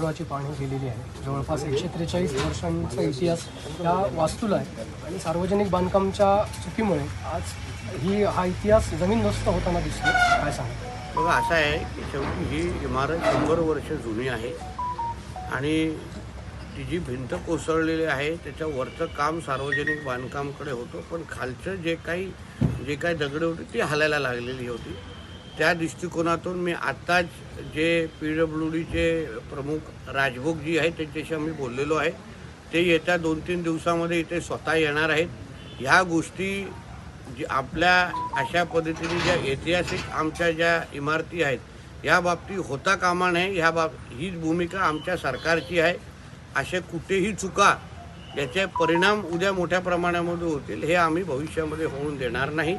लाकूडाची पाहणी केलेली आहे. जवळपास एकशे त्रेचाळीस वर्षांचा इतिहास या वास्तूला आहे. आणि सार्वजनिक बांधकामच्या चुकीमुळे आज ही हा इतिहास जमीनदोस्त होताना दिसतो काय सांगा बघा असं आहे की शेवटी ही इमारत शंभर वर्ष जुनी आहे. आणि ती जी भिंत कोसळलेली आहे त्याच्या वरचं काम सार्वजनिक बांधकामकडे होतं. पण खालचं जे काही जे काही दगडे होती ती हालायला लागलेली होती. त्या दृष्टिकोनातून मी आत्ताच जे पी डब्ल्यू डीचे प्रमुख राजभोग जी आहेत त्यांच्याशी आम्ही बोललेलो आहे. ते येत्या दोन तीन दिवसामध्ये इथे स्वतः येणार आहेत. ह्या गोष्टी जी आपल्या अशा पद्धतीने ज्या ऐतिहासिक आमच्या ज्या इमारती आहेत या बाबतीत होता कामा नये ह्या बाब हीच भूमिका आमच्या सरकारची आहे. असे कुठेही चुका याचे परिणाम उद्या मोठ्या प्रमाणामध्ये होतील हे आम्ही भविष्यामध्ये होऊन देणार नाही.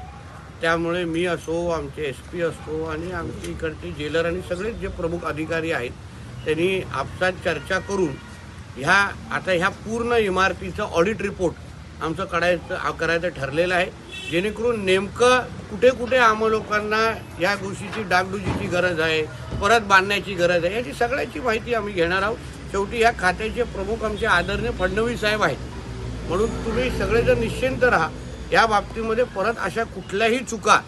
त्यामुळे मी असो आमचे एस पी असो आणि आमचे इकडचे जेलर आणि सगळेच जे प्रमुख अधिकारी आहेत त्यांनी आपसात चर्चा करून ह्या आता ह्या पूर्ण इमारतीचं ऑडिट रिपोर्ट आमचं काढायचं करायचं ठरलेलं आहे. जेणेकरून नेमकं कुठे कुठे आम लोकांना या गोष्टीची डागडुजीची गरज आहे परत बांधण्याची गरज आहे याची सगळ्याची माहिती आम्ही घेणार आहोत. शेवटी ह्या खात्याचे प्रमुख आमचे आदरणीय फडणवीस साहेब आहेत. म्हणून तुम्ही सगळेजण निश्चिंत राहा या बाबतीमध्ये परत अशा कुठल्याही चुका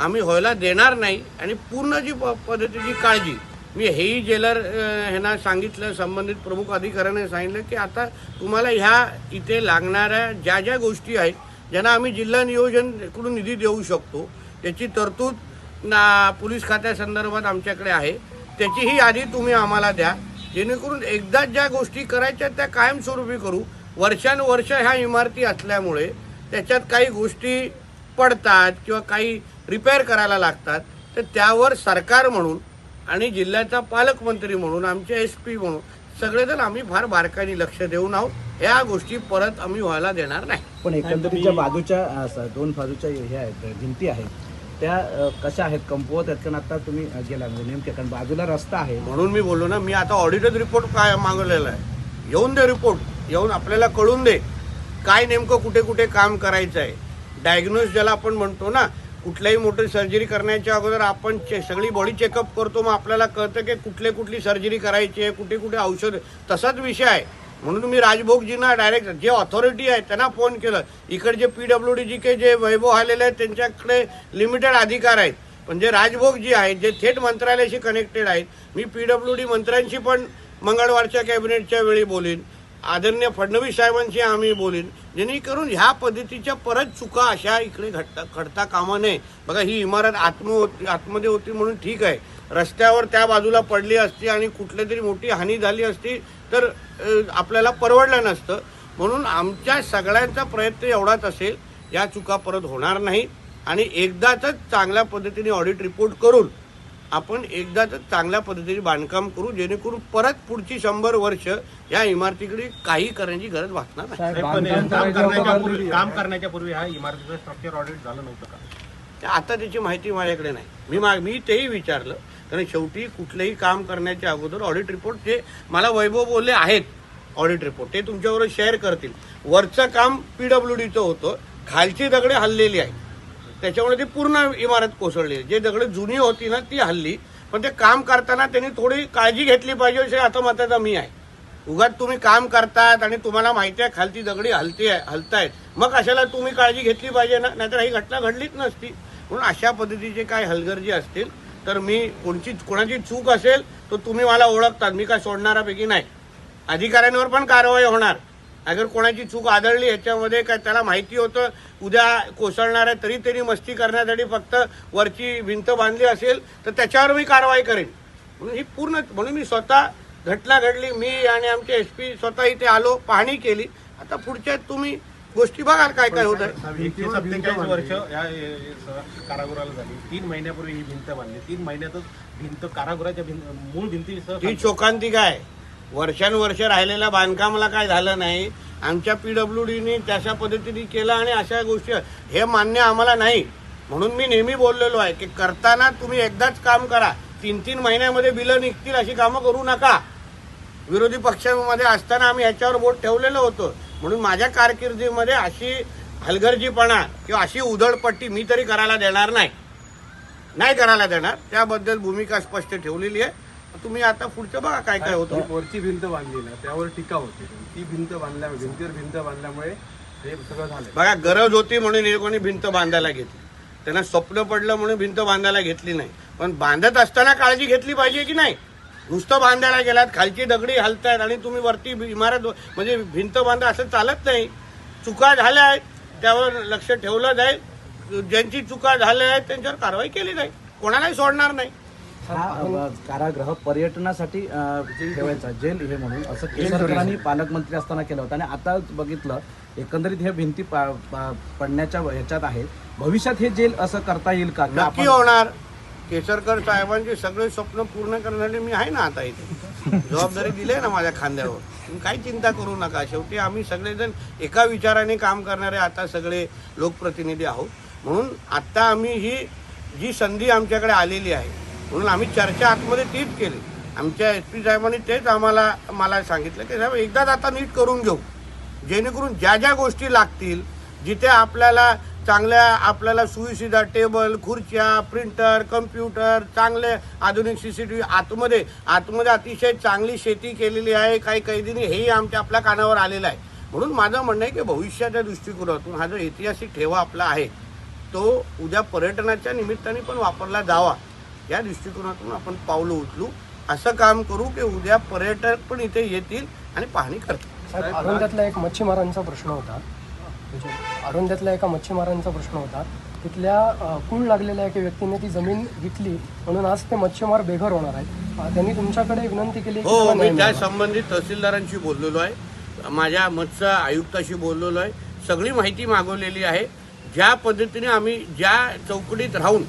आम्ही व्हायला देणार नाही. आणि पूर्ण जी प- पद्धतीची काळजी मी हेही जेलर ह्यांना सांगितलं संबंधित प्रमुख अधिकाऱ्याने सांगितलं की आता तुम्हाला ह्या इथे लागणाऱ्या ज्या ज्या गोष्टी आहेत ज्यांना आम्ही जिल्हा नियोजनकडून निधी देऊ शकतो त्याची तरतूद ना पोलीस खात्यासंदर्भात आमच्याकडे आहे. त्याचीही यादी तुम्ही आम्हाला द्या. जेणेकरून एकदाच ज्या गोष्टी करायच्या त्या कायमस्वरूपी करू. वर्षानुवर्ष ह्या इमारती असल्यामुळे त्याच्यात काही गोष्टी पडतात किंवा काही रिपेअर करायला लागतात तर त्यावर सरकार म्हणून आणि जिल्ह्याचा पालकमंत्री म्हणून आमचे एस पी म्हणून सगळेजण आम्ही फार बारकाईने लक्ष देऊन आहोत. ह्या गोष्टी परत आम्ही व्हायला देणार नाही. पण एकंदरीत ज्या बाजूच्या दोन बाजूच्या हे आहेत भिंती आहेत त्या कशा आहेत? कमकुवत आहेत कारण आता तुम्ही गेला म्हणजे नेमक्या कारण बाजूला रस्ता आहे. म्हणून मी बोललो ना मी आता ऑडिटेड रिपोर्ट काय मागवलेला आहे? येऊन दे रिपोर्ट येऊन आपल्याला कळून दे. काय नेमकं कुठे कुठे काम करायचं आहे डायग्नोस ज्याला आपण म्हणतो ना कुठल्याही मोठी सर्जरी करण्याच्या अगोदर आपण चे सगळी बॉडी चेकअप करतो मग आपल्याला कळतं की कुठले कुठली सर्जरी करायची आहे कुठे कुठे औषध तसाच विषय आहे. म्हणून मी राजभोगजींना डायरेक्ट जे ऑथॉरिटी आहे त्यांना फोन केलं. इकडचे P W D G K J Vaibhav आलेले आहेत त्यांच्याकडे लिमिटेड अधिकार आहेत. पण जे राजभोग जी आहेत जे थेट मंत्रालयाशी कनेक्टेड आहेत मी पी डब्ल्यू डी मंत्र्यांशी पण मंगळवारच्या कॅबिनेटच्या वेळी बोलेन. आदरणीय फडणवीस साहेबांशी आम्ही बोलीन. जेणेकरून ह्या पद्धतीच्या परत चुका अशा इकडे घडता घडता कामा नये. बघा ही इमारत आत्म होती आतमध्ये होती म्हणून ठीक आहे. रस्त्यावर त्या बाजूला पडली असती आणि कुठल्या तरी मोठी हानी झाली असती तर आपल्याला परवडलं नसतं. म्हणून आमच्या सगळ्यांचा प्रयत्न एवढाच असेल या चुका परत होणार नाही आणि एकदाच चांगल्या पद्धतीने ऑडिट रिपोर्ट करून आपण एकदाच चांगल्या पद्धतीने बांधकाम करू जेणेकरून परत पुढची शंभर वर्ष या इमारतीकडे काही करण्याची गरज भासणार नाही. साहेब पण बांधकाम काम करायच्या करण्याच्या अगोदर पूर्वी काम करण्याच्या पूर्वी हा इमारतीचं स्ट्रक्चर ऑडिट झालं नव्हतं का? ते आता त्याची माहिती माझ्याकडे नाही. मी मा मी तेही विचारलं कारण शेवटी कुठलंही काम करण्याच्या अगोदर ऑडिट रिपोर्ट ते मला वैभव बोलले आहेत ऑडिट रिपोर्ट ते तुमच्याबरोबर शेअर करतील. वरचं काम पी डब्ल्यू डीचं होतं खालची दगडे हल्लेली आहेत. त्याच्यामुळे ती पूर्ण इमारत कोसळली. जे दगड जुनी होती ना ती हल्ली. पण ते काम करताना त्यांनी थोडी काळजी घेतली पाहिजे असे आता मताचा मी आहे. उगाच तुम्ही काम करतात आणि तुम्हाला माहिती आहे खालती दगडी हलती आहे हलतायत. मग अशाला तुम्ही काळजी घेतली पाहिजे ना? नाहीतर ही घटना घडलीच नसती. म्हणून अशा पद्धतीचे काय हलगर्जी असतील तर मी कोणची कोणाची चूक असेल तर तुम्ही मला ओळखतात. मी काय सोडणारापैकी नाही. अधिकाऱ्यांवर पण कारवाई होणार. अगर कोणाची चूक आढळली याच्यामध्ये काय त्याला माहिती होतं उद्या कोसळणार आहे तरी त्यांनी मस्ती करण्यासाठी फक्त वरची भिंत बांधली असेल तर त्याच्यावर मी कारवाई करेन. म्हणून ही पूर्ण म्हणून मी स्वतः घटना घडली. मी आणि आमचे एस पी स्वतः इथे आलो पाहणी केली. आता पुढच्या तुम्ही गोष्टी बघाल काय काय होत आहे सत्तेचाळीस वर्ष या कारागृहाला झाली. तीन महिन्यापूर्वी ही भिंत बांधली. तीन महिन्यातच भिंत कारागृहाच्या भिंत मूळ भिंतीसह ती चोकांतिक आहे वर्षानुवर्ष राहिलेल्या बांधकामाला काय झालं नाही. आमच्या पी डब्ल्यू डीने तशा पद्धतीने केलं आणि अशा गोष्टी हे मान्य आम्हाला नाही. म्हणून मी नेहमी बोललेलो आहे की करताना तुम्ही एकदाच काम करा. तीन तीन महिन्यामध्ये बिलं निघतील अशी कामं करू नका. विरोधी पक्षामध्ये असताना आम्ही ह्याच्यावर बोट ठेवलेलं होतं. म्हणून माझ्या कारकिर्दीमध्ये अशी हलगर्जीपणा किंवा अशी उधळपट्टी मी तरी करायला देणार नाही. नाही करायला देणार. त्याबद्दल भूमिका स्पष्ट ठेवलेली आहे. तुम्ही आता पुढचं बघा काय काय होतं. वरची भिंत बांधली ना त्यावर टीका होती. ती भिंत बांधल्या भिंतीवर भिंत बांधल्यामुळे हे सगळं झालं बघा गरज होती म्हणून हे कोणी भिंत बांधायला घेतली. त्यांना स्वप्न पडलं म्हणून भिंत बांधायला घेतली नाही. पण बांधत असताना काळजी घेतली पाहिजे की नाही? नुसतं बांधायला गेलात खालची दगडी हलतायत आणि तुम्ही वरती इमारत म्हणजे भिंत बांधा असं चालत नाही. चुका झाल्या आहेत त्यावर लक्ष ठेवलं जाईल. ज्यांची चुका झाल्या आहेत त्यांच्यावर कारवाई केली जाईल. कोणालाही सोडणार नाही. हा कारागृह पर्यटनासाठी ठेवायचा. जेल हे म्हणून. असं केसरकरांनी पालकमंत्री असताना केलं होतं. आणि आता बघितलं एकंदरीत हे भिंती पडण्याच्या ह्याच्यात आहेत भविष्यात हे जेल असं करता येईल का? नक्की होणार. केसरकर साहेबांचे सगळे स्वप्न पूर्ण करण्यासाठी मी आहे ना आता इथे. जबाबदारी दिली आहे ना माझ्या खांद्यावर. तुम्ही काही चिंता करू नका. शेवटी आम्ही सगळेजण एका विचाराने काम करणारे आता सगळे लोकप्रतिनिधी आहोत. म्हणून आता आम्ही ही जी संधी आमच्याकडे आलेली आहे म्हणून आम्ही चर्चा आतमध्ये तीच केली. आमच्या एस पी साहेबांनी तेच आम्हाला मला सांगितलं की साहेब एकदाच आता नीट करून घेऊ. जेणेकरून ज्या ज्या गोष्टी लागतील जिथे आपल्याला चांगल्या आपल्याला सुविधा टेबल खुर्च्या प्रिंटर कम्प्युटर चांगले आधुनिक सी सी टी व्ही आतमध्ये आतमध्ये अतिशय चांगली शेती केलेली आहे काही कैदींनी हेही आमच्या आपल्या कानावर आलेलं आहे. म्हणून माझं म्हणणं आहे की भविष्याच्या दृष्टिकोनातून हा जो ऐतिहासिक ठेवा आपला आहे तो उद्या पर्यटनाच्या निमित्ताने पण वापरला जावा. या दृष्टिकोनातून आपण पावलं उचलू. असं काम करू की उद्या पर्यटक पण इथे येतील आणि पाहणी करतील. साहेब अरुंध्यातला एक मच्छीमारांचा प्रश्न होता. म्हणजे अरुंध्यातल्या एका मच्छीमारांचा प्रश्न होता. तिथल्या कूळ लागलेल्या एका व्यक्तीने ती जमीन विकली. म्हणून आज ते मच्छीमार बेघर होणार आहेत. त्यांनी तुमच्याकडे विनंती केली की हो मी त्या. संबंधित तहसीलदारांशी बोललेलो आहे. माझ्या मत्स्य आयुक्ताशी बोललेलो आहे. सगळी माहिती मागवलेली आहे. ज्या पद्धतीने आम्ही ज्या चौकटीत राहून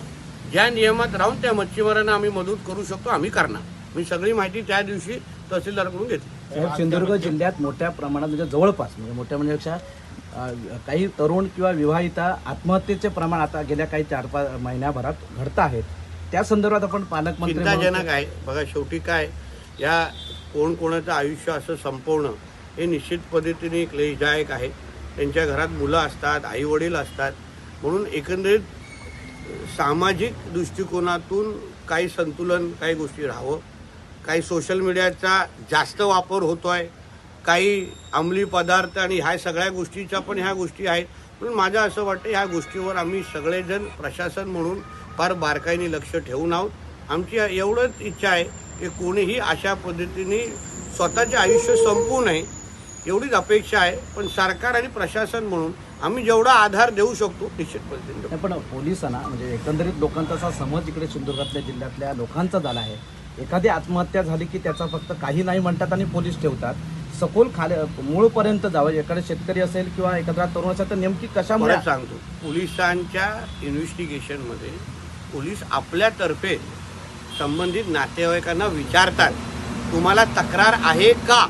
ज्या नियमात राहून त्या मच्छीमारांना आम्ही मदत करू शकतो आम्ही करणार. मी सगळी माहिती त्या दिवशी तहसीलदारकडून घेतली. सिंधुदुर्ग जिल्ह्यात मोठ्या प्रमाणात म्हणजे जवळपास म्हणजे मोठ्या म्हणण्यापेक्षा अ, काही तरुण किंवा विवाहिता आत्महत्येचे प्रमाण आता गेल्या काही चार पाच महिन्याभरात घडत आहेत. त्या संदर्भात आपण पालकमंत्री चिंताजनक आहे. बघा शेवटी काय या कोण कोणाचं आयुष्य असं संपवणं हे निश्चित पद्धतीने क्लेशदायक आहे. त्यांच्या घरात मुलं असतात आई वडील असतात. म्हणून एकंदरीत सामाजिक दृष्टिकोनातून काही संतुलन काही गोष्टी राहावं. काही सोशल मीडियाचा जास्त वापर होतो आहे काही अंमली पदार्थ आणि ह्या सगळ्या गोष्टीच्या पण ह्या गोष्टी आहेत. म्हणून माझं असं वाटतं ह्या गोष्टीवर आम्ही सगळेजण प्रशासन म्हणून फार बारकाईने लक्ष ठेवून आहोत. आमची एवढंच इच्छा आहे की कोणीही अशा पद्धतीने स्वतःचे आयुष्य संपू नये. एवढीच अपेक्षा आहे. पण सरकार आणि प्रशासन म्हणून आम्ही जेवढा आधार देऊ शकतो निश्चित पद्धतीने देऊ. नाही, पण पोलिसांना म्हणजे एकंदरीत लोकांचा असा समज इकडे सिंधुदुर्गातल्या जिल्ह्यातल्या लोकांचा झाला आहे. एखादी आत्महत्या झाली की त्याचा फक्त काही नाही म्हणतात आणि पोलीस ठेवतात. सखोल खाली मूळपर्यंत जावं एखादा शेतकरी असेल किंवा एखादा तरुण असेल तर नेमकी कशामुळे सांगतो. पोलिसांच्या इन्व्हेस्टिगेशनमध्ये पोलीस आपल्यातर्फे संबंधित नातेवाईकांना विचारतात तुम्हाला तक्रार आहे का?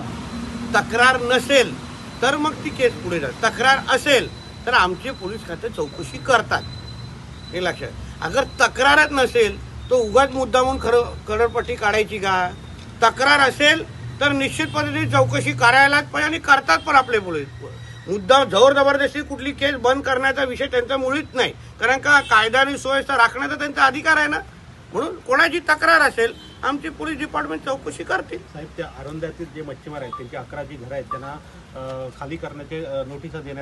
तक्रार नसेल तर मग ती केस पुढे जाते तक्रार असेल तर आमचे पोलीस खाते चौकशी करतात. हे लक्षात अगर तक्रारच नसेल तर उगाच मुद्दामून खरं करडपट्टी काढायची का? तक्रार असेल तर निश्चित पद्धतीने चौकशी करायलाच पाहिजे आणि करतात पण आपले पोलीस. मुद्दा जोर जबरदस्ती कुठली केस बंद करण्याचा विषय त्यांचा मुळीच नाही. कारण का कायदा आणि सुव्यवस्था राखण्याचा त्यांचा अधिकार आहे ना? म्हणून कोणाची तक्रार असेल आमची पोलीस डिपार्टमेंट चौकशी करतील. साहेब त्या आरोंद्यातील जे मच्छीमार आहेत त्यांची अकरा जी घरं आहेत त्यांना खाली करण्याचे नोटिसा देण्यात